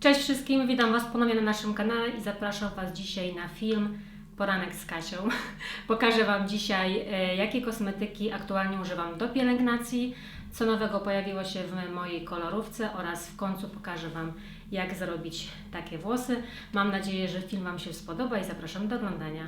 Cześć wszystkim, witam Was ponownie na naszym kanale i zapraszam Was dzisiaj na film Poranek z Kasią. Pokażę Wam dzisiaj, e, jakie kosmetyki aktualnie używam do pielęgnacji, co nowego pojawiło się w mojej kolorówce oraz w końcu pokażę Wam, jak zrobić takie włosy. Mam nadzieję, że film Wam się spodoba i zapraszam do oglądania.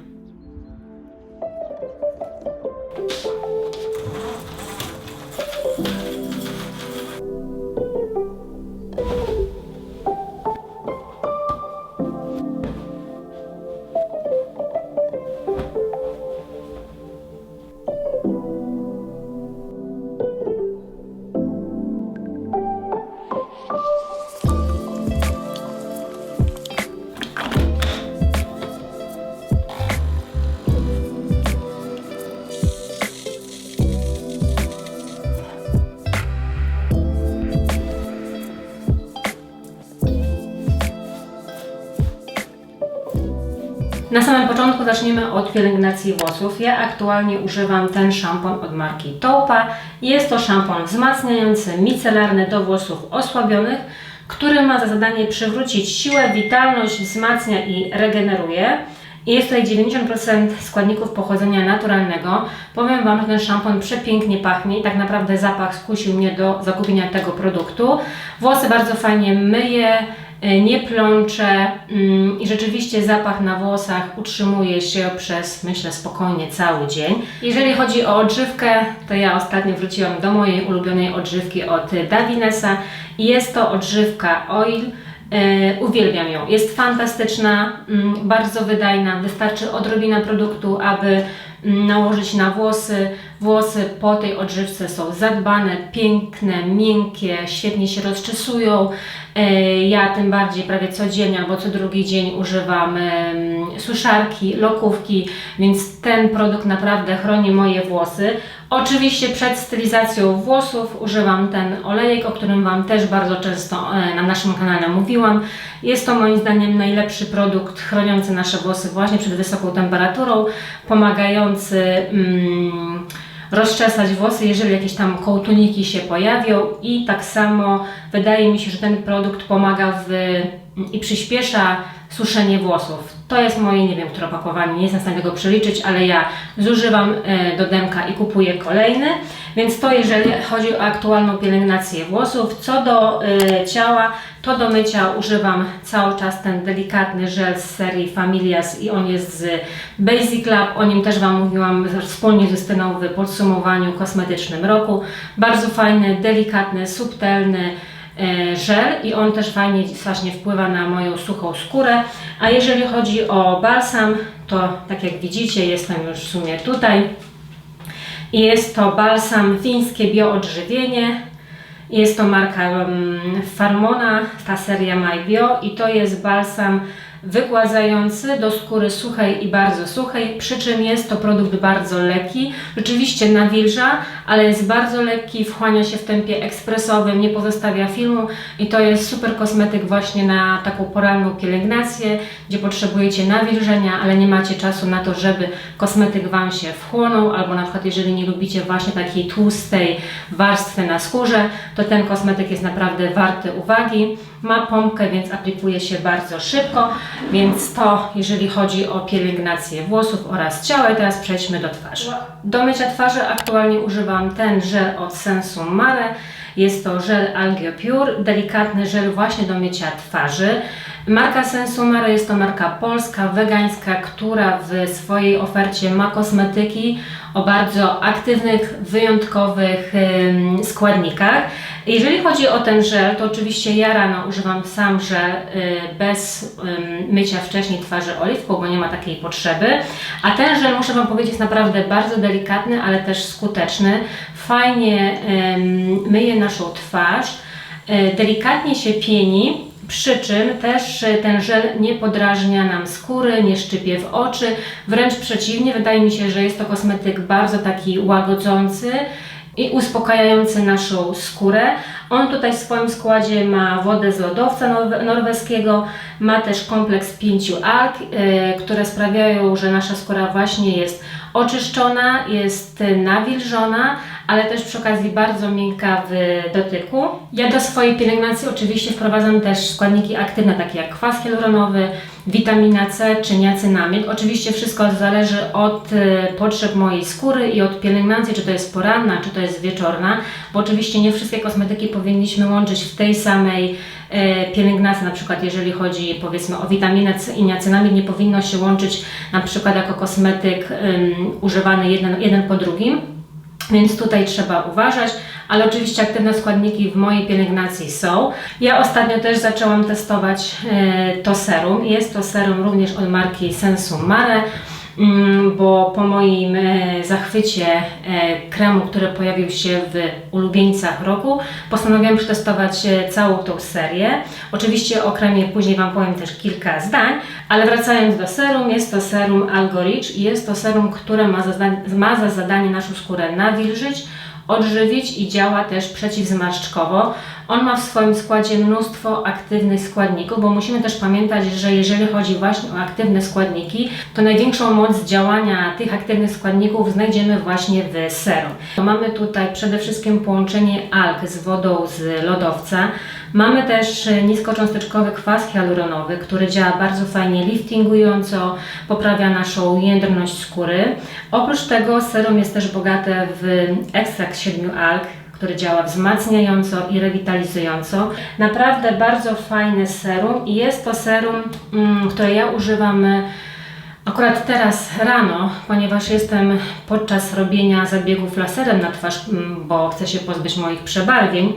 Na samym początku zaczniemy od pielęgnacji włosów. Ja aktualnie używam ten szampon od marki Toupa. Jest to szampon wzmacniający, micelarny do włosów osłabionych, który ma za zadanie przywrócić siłę, witalność, wzmacnia i regeneruje. Jest tutaj 90% składników pochodzenia naturalnego. Powiem Wam, że ten szampon przepięknie pachnie i tak naprawdę zapach skusił mnie do zakupienia tego produktu. Włosy bardzo fajnie myje, nie plącze mm, i rzeczywiście zapach na włosach utrzymuje się przez, myślę, spokojnie cały dzień. Jeżeli chodzi o odżywkę, to ja ostatnio wróciłam do mojej ulubionej odżywki od Davinesa jest to odżywka Oil. E, uwielbiam ją. Jest fantastyczna, mm, bardzo wydajna. Wystarczy odrobina produktu, aby nałożyć na włosy. Włosy po tej odżywce są zadbane, piękne, miękkie, świetnie się rozczesują. E, Ja tym bardziej prawie codziennie albo co drugi dzień używam suszarki, lokówki, więc ten produkt naprawdę chroni moje włosy. Oczywiście przed stylizacją włosów używam ten olejek, o którym Wam też bardzo często e, na naszym kanale mówiłam. Jest to moim zdaniem najlepszy produkt chroniący nasze włosy właśnie przed wysoką temperaturą, pomagający mm, rozczesać włosy, jeżeli jakieś tam kołtuniki się pojawią i tak samo wydaje mi się, że ten produkt pomaga w, i przyspiesza suszenie włosów. To jest moje, nie wiem, które opakowanie, nie jestem w stanie tego przeliczyć, ale ja zużywam e, do demka i kupuję kolejny, więc to jeżeli chodzi o aktualną pielęgnację włosów. Co do e, ciała, to do mycia używam cały czas ten delikatny żel z serii Familias i on jest z Basic Lab. O nim też Wam mówiłam wspólnie z Justyną w podsumowaniu kosmetycznym roku. Bardzo fajny, delikatny, subtelny e, żel i on też fajnie właśnie wpływa na moją suchą skórę. A jeżeli chodzi o balsam, to tak jak widzicie, jestem już w sumie tutaj. Jest to balsam fińskie bioodżywienie. Jest to marka um, Farmona, ta seria My Bio i to jest balsam wygładzający do skóry suchej i bardzo suchej, przy czym jest to produkt bardzo lekki, rzeczywiście nawilża, ale jest bardzo lekki, wchłania się w tempie ekspresowym, nie pozostawia filmu i to jest super kosmetyk właśnie na taką poranną pielęgnację, gdzie potrzebujecie nawilżenia, ale nie macie czasu na to, żeby kosmetyk Wam się wchłonął, albo na przykład jeżeli nie lubicie właśnie takiej tłustej warstwy na skórze, to ten kosmetyk jest naprawdę warty uwagi. Ma pompkę, więc aplikuje się bardzo szybko, więc to jeżeli chodzi o pielęgnację włosów oraz ciała. I teraz przejdźmy do twarzy. Do mycia twarzy aktualnie używam ten żel od Sensu Mare. Jest to żel Algio Pure, delikatny żel właśnie do mycia twarzy. Marka Sensu Mare jest to marka polska, wegańska, która w swojej ofercie ma kosmetyki o bardzo aktywnych, wyjątkowych składnikach. Jeżeli chodzi o ten żel, to oczywiście ja rano używam sam żel y, bez mycia wcześniej twarzy oliwką, bo nie ma takiej potrzeby. A ten żel, muszę Wam powiedzieć, jest naprawdę bardzo delikatny, ale też skuteczny. Fajnie myje naszą twarz, y, delikatnie się pieni, przy czym też y, ten żel nie podrażnia nam skóry, nie szczypie w oczy, wręcz przeciwnie, wydaje mi się, że jest to kosmetyk bardzo taki łagodzący i uspokajający naszą skórę. On tutaj w swoim składzie ma wodę z lodowca norwe- norweskiego, ma też kompleks pięciu alg, y, które sprawiają, że nasza skóra właśnie jest oczyszczona, jest nawilżona, ale też przy okazji bardzo miękka w dotyku. Ja do swojej pielęgnacji oczywiście wprowadzam też składniki aktywne, takie jak kwas hialuronowy, witamina C czy niacynamid. Oczywiście wszystko zależy od y, potrzeb mojej skóry i od pielęgnacji, czy to jest poranna, czy to jest wieczorna, bo oczywiście nie wszystkie kosmetyki powinniśmy łączyć w tej samej e, pielęgnacji, na przykład jeżeli chodzi powiedzmy o witaminę C i niacynamid, nie powinno się łączyć na przykład jako kosmetyk um, używany jeden, jeden po drugim. Więc tutaj trzeba uważać, ale oczywiście aktywne składniki w mojej pielęgnacji są. Ja ostatnio też zaczęłam testować e, to serum. Jest to serum również od marki Sensu Mare. Mm, bo po moim e, zachwycie e, kremu, który pojawił się w ulubieńcach roku, postanowiłam przetestować e, całą tą serię. Oczywiście o kremie później Wam powiem też kilka zdań, ale wracając do serum, jest to serum Algorich i jest to serum, które ma za, ma za zadanie naszą skórę nawilżyć, odżywić i działa też przeciwzmarszczkowo. On ma w swoim składzie mnóstwo aktywnych składników, bo musimy też pamiętać, że jeżeli chodzi właśnie o aktywne składniki, to największą moc działania tych aktywnych składników znajdziemy właśnie w serum. Mamy tutaj przede wszystkim połączenie alg z wodą z lodowca. Mamy też niskocząsteczkowy kwas hialuronowy, który działa bardzo fajnie liftingująco, poprawia naszą jędrność skóry. Oprócz tego serum jest też bogate w ekstrakt siedmiu alg, który działa wzmacniająco i rewitalizująco. Naprawdę bardzo fajne serum i jest to serum, mm, które ja używam e, Akurat teraz rano, ponieważ jestem podczas robienia zabiegów laserem na twarz, mm, bo chcę się pozbyć moich przebarwień,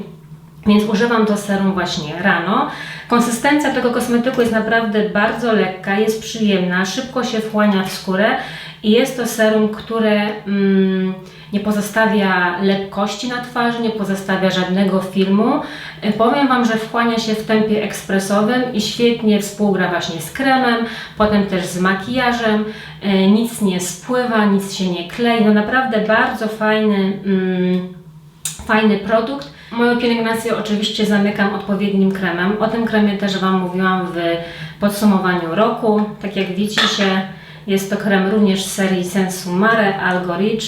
więc używam to serum właśnie rano. Konsystencja tego kosmetyku jest naprawdę bardzo lekka, jest przyjemna, szybko się wchłania w skórę i jest to serum, które mm, nie pozostawia lekkości na twarzy, nie pozostawia żadnego filmu. E, powiem Wam, że wchłania się w tempie ekspresowym i świetnie współgra właśnie z kremem, potem też z makijażem. E, nic nie spływa, nic się nie klei. No naprawdę bardzo fajny, mm, fajny produkt. Moją pielęgnację oczywiście zamykam odpowiednim kremem. O tym kremie też Wam mówiłam w podsumowaniu roku. Tak jak widzicie, jest to krem również z serii Sensu Mare Algo Rich.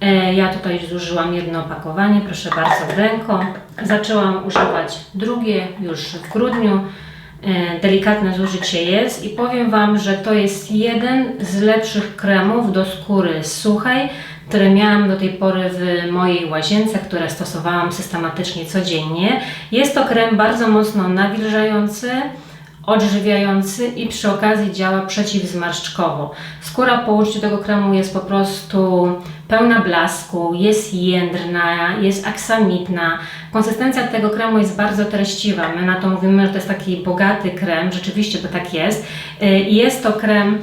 E, ja tutaj zużyłam jedno opakowanie, proszę bardzo, ręką. Zaczęłam używać drugie już w grudniu. E, delikatne zużycie jest i powiem Wam, że to jest jeden z lepszych kremów do skóry suchej, które miałam do tej pory w mojej łazience, które stosowałam systematycznie codziennie. Jest to krem bardzo mocno nawilżający, odżywiający i przy okazji działa przeciwzmarszczkowo. Skóra po użyciu tego kremu jest po prostu pełna blasku, jest jędrna, jest aksamitna. Konsystencja tego kremu jest bardzo treściwa. My na to mówimy, że to jest taki bogaty krem, rzeczywiście to tak jest. Y, jest to krem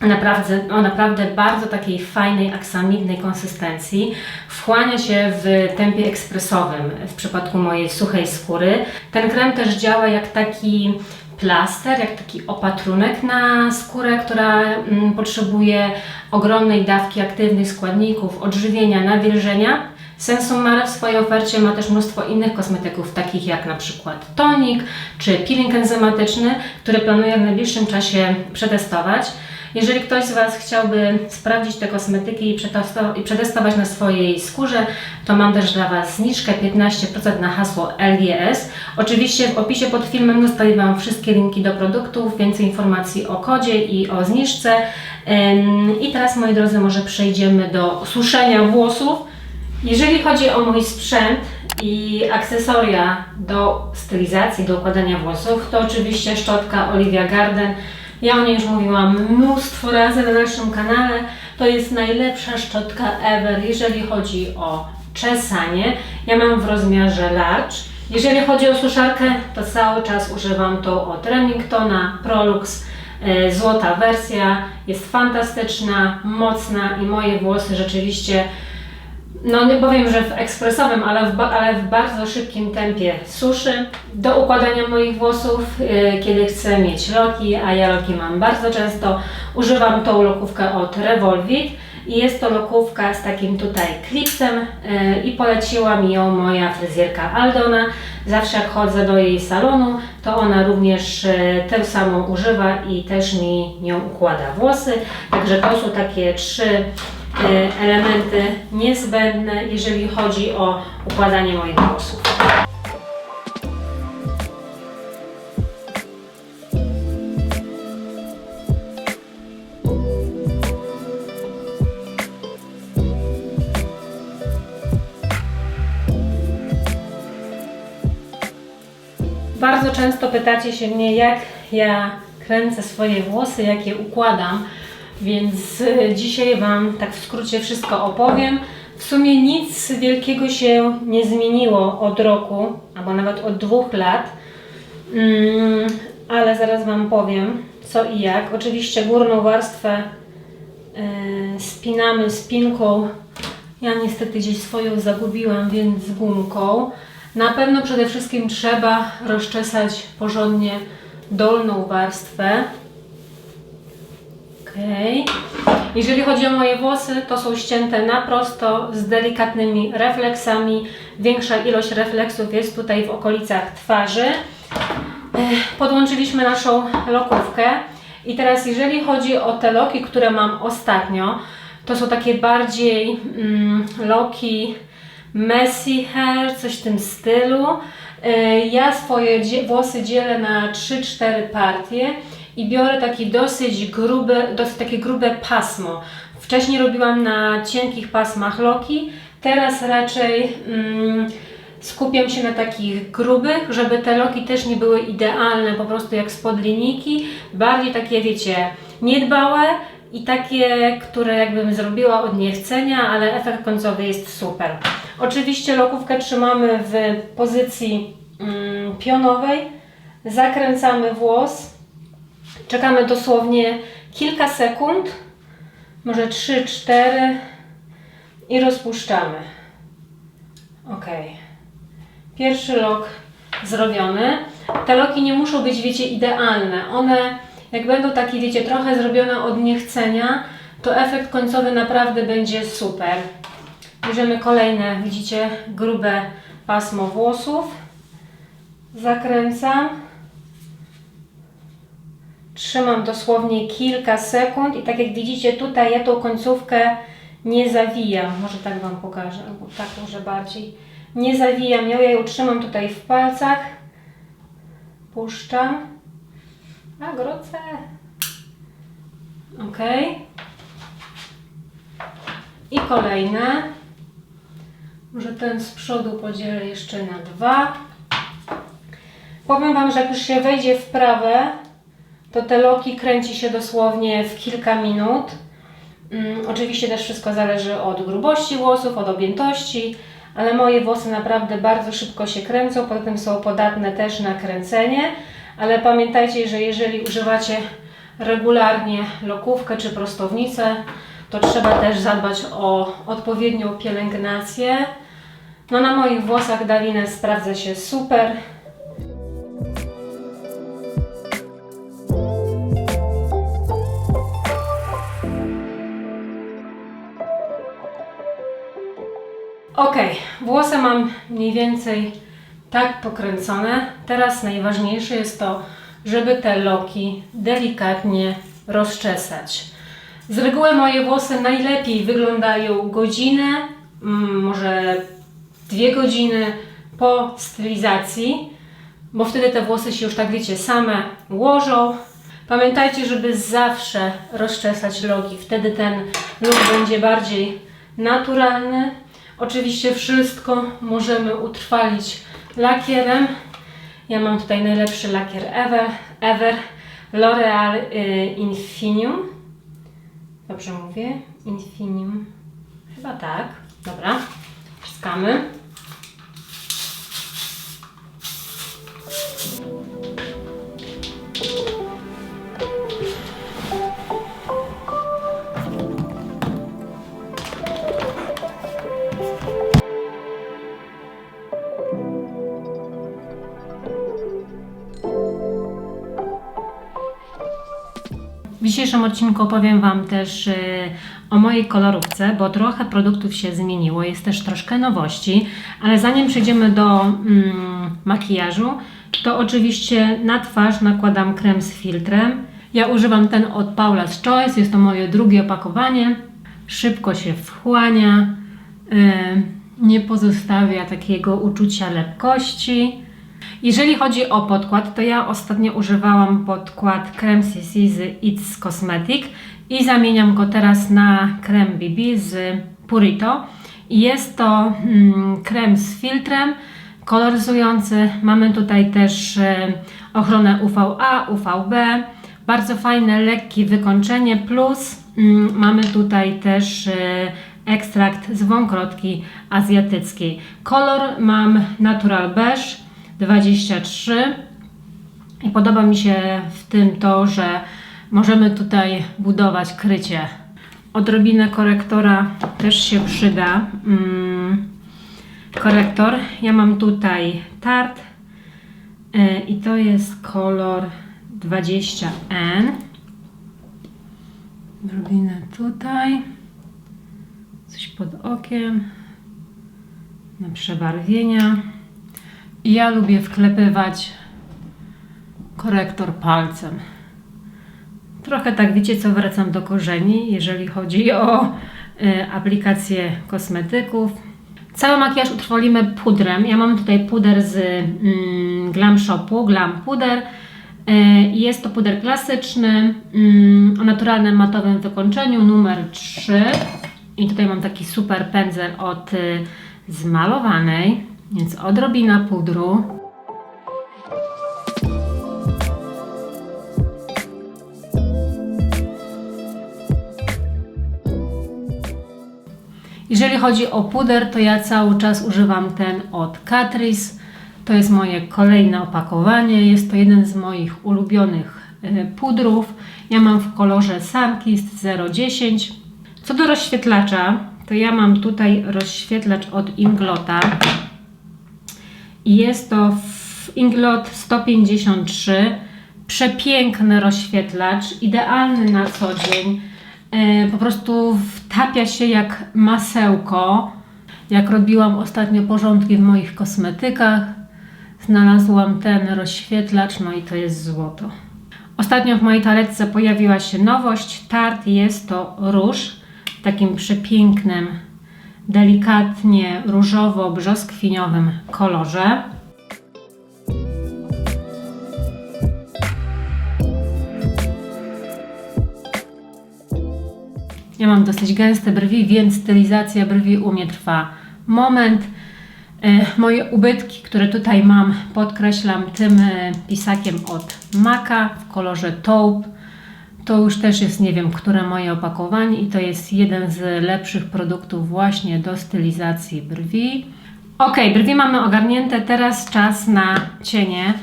naprawdę, o naprawdę bardzo takiej fajnej, aksamitnej konsystencji. Wchłania się w tempie ekspresowym w przypadku mojej suchej skóry. Ten krem też działa jak taki plaster, jak taki opatrunek na skórę, która mm, potrzebuje ogromnej dawki aktywnych składników, odżywienia, nawilżenia. Sensum Mare w swojej ofercie ma też mnóstwo innych kosmetyków, takich jak na przykład tonik czy peeling enzymatyczny, który planuję w najbliższym czasie przetestować. Jeżeli ktoś z Was chciałby sprawdzić te kosmetyki i przetestować na swojej skórze, to mam też dla Was zniżkę 15% na hasło LGS. Oczywiście w opisie pod filmem zostawię Wam wszystkie linki do produktów, więcej informacji o kodzie i o zniżce. I teraz, moi drodzy, może przejdziemy do suszenia włosów. Jeżeli chodzi o mój sprzęt i akcesoria do stylizacji, do układania włosów, to oczywiście szczotka Olivia Garden ja o niej już mówiłam mnóstwo razy na naszym kanale. To jest najlepsza szczotka ever, jeżeli chodzi o czesanie. Ja mam w rozmiarze large. Jeżeli chodzi o suszarkę, to cały czas używam tą od Remingtona Prolux. E, złota wersja jest fantastyczna, mocna i moje włosy rzeczywiście no nie powiem, że w ekspresowym, ale w, ale w bardzo szybkim tempie suszy. Do układania moich włosów, yy, kiedy chcę mieć loki, a ja loki mam bardzo często, używam tą lokówkę od Revolvit. I jest to lokówka z takim tutaj klipsem yy, i poleciła mi ją moja fryzjerka Aldona. Zawsze jak chodzę do jej salonu, to ona również yy, tę samą używa i też mi nią układa włosy. Także to są takie trzy elementy niezbędne, jeżeli chodzi o układanie moich włosów. Bardzo często pytacie się mnie, jak ja kręcę swoje włosy, jak je układam, więc y, dzisiaj Wam tak w skrócie wszystko opowiem. W sumie nic wielkiego się nie zmieniło od roku, albo nawet od dwóch lat, mm, ale zaraz Wam powiem co i jak. Oczywiście górną warstwę y, spinamy spinką. Ja niestety gdzieś swoją zagubiłem, więc gumką. Na pewno przede wszystkim trzeba rozczesać porządnie dolną warstwę. Ok. Jeżeli chodzi o moje włosy, to są ścięte na prosto z delikatnymi refleksami. Większa ilość refleksów jest tutaj w okolicach twarzy. Podłączyliśmy naszą lokówkę. I teraz jeżeli chodzi o te loki, które mam ostatnio, to są takie bardziej mm, loki messy hair, coś w tym stylu. Ja swoje włosy dzielę na 3-4 partie i biorę taki dosyć gruby, dosyć takie grube pasmo. Wcześniej robiłam na cienkich pasmach loki, teraz raczej mm, skupiam się na takich grubych, żeby te loki też nie były idealne, po prostu jak spod linijki, bardziej takie wiecie, niedbałe i takie, które jakbym zrobiła od niechcenia, ale efekt końcowy jest super. Oczywiście lokówkę trzymamy w pozycji mm, pionowej, zakręcamy włos, czekamy dosłownie kilka sekund, może 3-4 i rozpuszczamy. Ok. Pierwszy lok zrobiony. Te loki nie muszą być, wiecie, idealne. One, jak będą takie, wiecie, trochę zrobione od niechcenia, to efekt końcowy naprawdę będzie super. Bierzemy kolejne, widzicie, grube pasmo włosów. Zakręcam. Trzymam dosłownie kilka sekund i tak jak widzicie tutaj ja tą końcówkę nie zawijam. Może tak Wam pokażę, albo tak może bardziej. Nie zawijam ją, ja ją trzymam tutaj w palcach. Puszczam. A, groce. Ok. I kolejne. Może ten z przodu podzielę jeszcze na dwa. Powiem Wam, że jak już się wejdzie w prawe, to te loki kręci się dosłownie w kilka minut. Mm, oczywiście też wszystko zależy od grubości włosów, od objętości, ale moje włosy naprawdę bardzo szybko się kręcą, poza tym są podatne też na kręcenie, ale pamiętajcie, że jeżeli używacie regularnie lokówkę czy prostownicę, to trzeba też zadbać o odpowiednią pielęgnację. No na moich włosach Davines sprawdza się super. Ok, włosy mam mniej więcej tak pokręcone. Teraz najważniejsze jest to, żeby te loki delikatnie rozczesać. Z reguły moje włosy najlepiej wyglądają godzinę, mm, może dwie godziny po stylizacji, bo wtedy te włosy się już tak wiecie same ułożą. Pamiętajcie, żeby zawsze rozczesać loki, wtedy ten look będzie bardziej naturalny. Oczywiście wszystko możemy utrwalić lakierem. Ja mam tutaj najlepszy lakier ever, ever L'Oreal y, Infinium. Dobrze mówię? Infinium. Chyba tak. Dobra. Wciskamy. Dzisiejszym odcinku opowiem Wam też y, o mojej kolorówce, bo trochę produktów się zmieniło, jest też troszkę nowości, ale zanim przejdziemy do mm, makijażu, to oczywiście na twarz nakładam krem z filtrem. Ja używam ten od Paula's Choice, jest to moje drugie opakowanie. szybko się wchłania, e, nie pozostawia takiego uczucia lepkości. Jeżeli chodzi o podkład, to ja ostatnio używałam podkład krem CC z It's Cosmetic i zamieniam go teraz na krem BB z Purito. Jest to mm, krem z filtrem koloryzujący. Mamy tutaj też e, ochronę UVA, UVB, bardzo fajne, lekkie wykończenie, plus mm, mamy tutaj też e, ekstrakt z wąkrotki azjatyckiej. Kolor mam Natural Beige 23 i podoba mi się w tym to, że możemy tutaj budować krycie. Odrobinę korektora też się przyda. Mm, korektor. Ja mam tutaj Tarte y, i to jest kolor 20N. Odrobinę tutaj. Coś pod okiem. Na przebarwienia. Ja lubię wklepywać korektor palcem. Trochę tak wiecie co, wracam do korzeni, jeżeli chodzi o y, aplikację kosmetyków. Cały makijaż utrwalimy pudrem. Ja mam tutaj puder z mm, Glam Shopu, Glam Puder. Y, jest to puder klasyczny mm, o naturalnym matowym wykończeniu numer 3. I tutaj mam taki super pędzel od y, zmalowanej, więc odrobina pudru. Jeżeli chodzi o puder, to ja cały czas używam ten od Catrice. To jest moje kolejne opakowanie. Jest to jeden z moich ulubionych e, pudrów. Ja mam w kolorze Sunkist 010. Co do rozświetlacza, to ja mam tutaj rozświetlacz od Inglota. Jest to Inglot 153. Przepiękny rozświetlacz, idealny na co dzień E, po prostu wtapia się jak masełko. Jak robiłam ostatnio porządki w moich kosmetykach, znalazłam ten rozświetlacz, no i to jest złoto. Ostatnio w mojej toaletce pojawiła się nowość. Tart jest to róż w takim przepięknym, delikatnie różowo-brzoskwiniowym kolorze. Ja mam dosyć gęste brwi, więc stylizacja brwi u mnie trwa moment. E, moje ubytki, które tutaj mam, podkreślam tym e, pisakiem od Maka w kolorze taupe. To już też jest, nie wiem, które moje opakowanie i to jest jeden z lepszych produktów właśnie do stylizacji brwi. Ok, brwi mamy ogarnięte, teraz czas na cienie.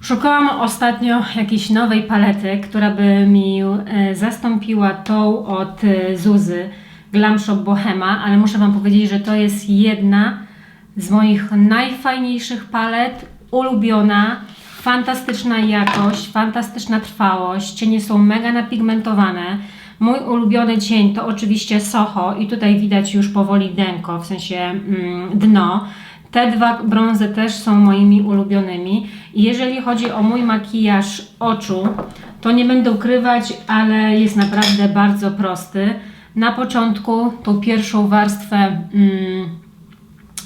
Szukałam ostatnio jakiejś nowej palety, która by mi e, zastąpiła tą od e, Zuzy Glam Shop Bohema, ale muszę Wam powiedzieć, że to jest jedna z moich najfajniejszych palet, ulubiona, fantastyczna jakość, fantastyczna trwałość, cienie są mega napigmentowane. Mój ulubiony cień to oczywiście Soho i tutaj widać już powoli denko, w sensie mm, dno. Te dwa brązy też są moimi ulubionymi. Jeżeli chodzi o mój makijaż oczu, to nie będę ukrywać, ale jest naprawdę bardzo prosty. Na początku tą pierwszą warstwę, mm,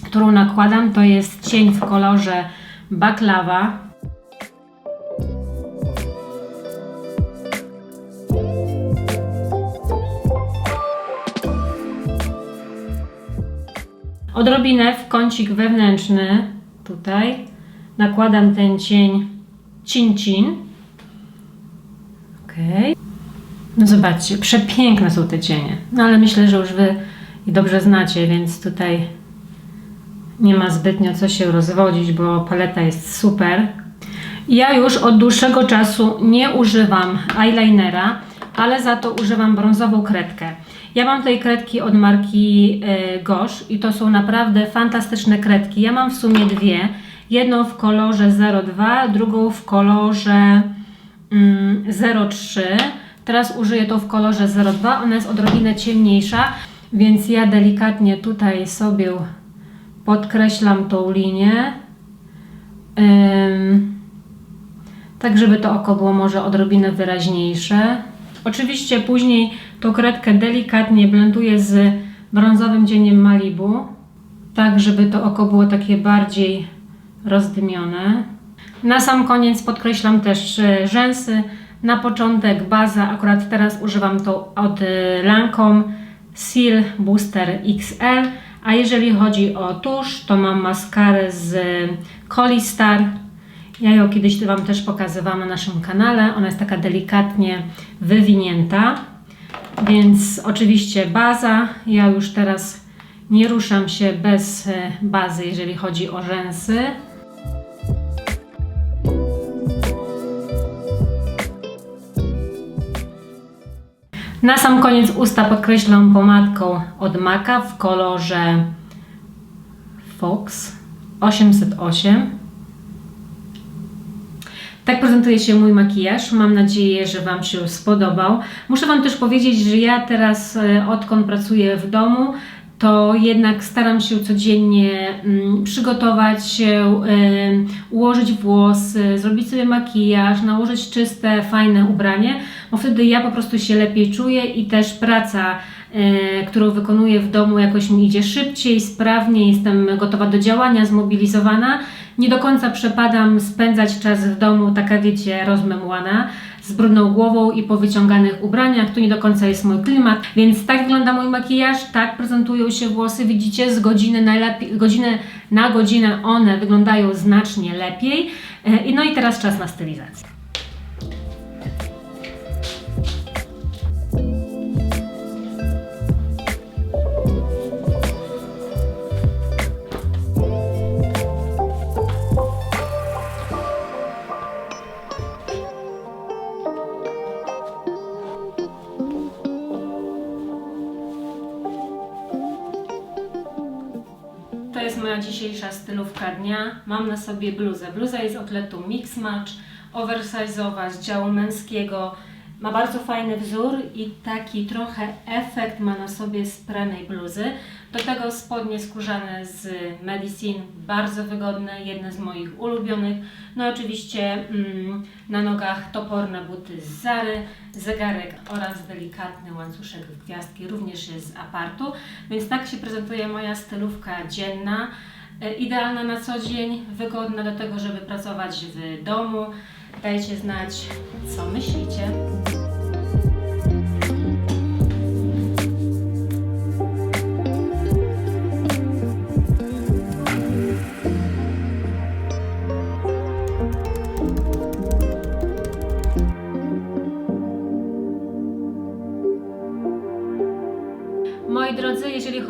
którą nakładam, to jest cień w kolorze baklawa. Odrobinę w kącik wewnętrzny, tutaj, nakładam ten cień cin-cin. Ok. No zobaczcie, przepiękne są te cienie. No ale myślę, że już Wy i dobrze znacie, więc tutaj nie ma zbytnio co się rozwodzić, bo paleta jest super. Ja już od dłuższego czasu nie używam eyelinera, ale za to używam brązową kredkę. Ja mam tutaj kredki od marki y, Gosh i to są naprawdę fantastyczne kredki. Ja mam w sumie dwie. Jedną w kolorze 02, drugą w kolorze 03. Mm, Teraz użyję to w kolorze 02. Ona jest odrobinę ciemniejsza, więc ja delikatnie tutaj sobie podkreślam tą linię. tak żeby to oko było może odrobinę wyraźniejsze. Oczywiście później Tą kredkę delikatnie blenduję z brązowym cieniem Malibu, tak żeby to oko było takie bardziej rozdymione. Na sam koniec podkreślam też rzęsy. Na początek baza, akurat teraz używam to od e, Lancome Seal Booster XL, a jeżeli chodzi o tusz, to mam maskarę z Colistar. Ja ją kiedyś Wam też pokazywałam na naszym kanale. Ona jest taka delikatnie wywinięta, więc oczywiście baza. Ja już teraz nie ruszam się bez e, bazy, jeżeli chodzi o rzęsy. Na sam koniec usta podkreślam pomadką od Maka w kolorze Fox 808. Tak prezentuje się mój makijaż. Mam nadzieję, że Wam się spodobał. Muszę Wam też powiedzieć, że ja teraz, e, odkąd pracuję w domu, to jednak staram się codziennie mm, przygotować się, ułożyć włosy, zrobić sobie makijaż, nałożyć czyste, fajne ubranie, bo wtedy ja po prostu się lepiej czuję i też praca, e, którą wykonuję w domu, jakoś mi idzie szybciej, sprawniej, jestem gotowa do działania, zmobilizowana. Nie do końca przepadam spędzać czas w domu, taka wiecie, rozmemłana, z brudną głową i po wyciąganych ubraniach. To nie do końca jest mój klimat, więc tak wygląda mój makijaż, tak prezentują się włosy. Widzicie, z godziny, najlepiej, godziny na godzinę one wyglądają znacznie lepiej. E, No i teraz czas na stylizację. Dzisiejsza stylówka dnia. Mam na sobie bluzę. Bluza jest outletu Mix Match, oversize'owa z działu męskiego. Ma bardzo fajny wzór i taki trochę efekt ma na sobie z pranej bluzy. Do tego spodnie skórzane z Medicine, bardzo wygodne, jedne z moich ulubionych. No oczywiście mm, na nogach toporne buty z Zary, zegarek oraz delikatny łańcuszek gwiazdki również jest z apartu. Więc tak się prezentuje moja stylówka dzienna. E, Idealna na co dzień, wygodna do tego, żeby pracować w domu. Dajcie znać, co myślicie.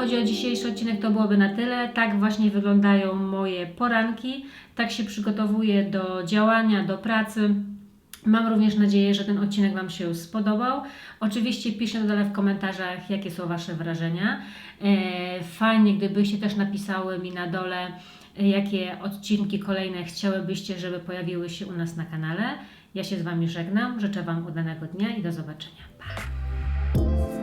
Chodzi o dzisiejszy odcinek, to byłoby na tyle. Tak właśnie wyglądają moje poranki. Tak się przygotowuję do działania, do pracy. Mam również nadzieję, że ten odcinek Wam się spodobał. Oczywiście na dole w komentarzach, jakie są Wasze wrażenia. E, Fajnie, gdybyście też napisały mi na dole, e, jakie odcinki kolejne chciałybyście, żeby pojawiły się u nas na kanale. Ja się z Wami żegnam, życzę Wam udanego dnia i do zobaczenia. Pa!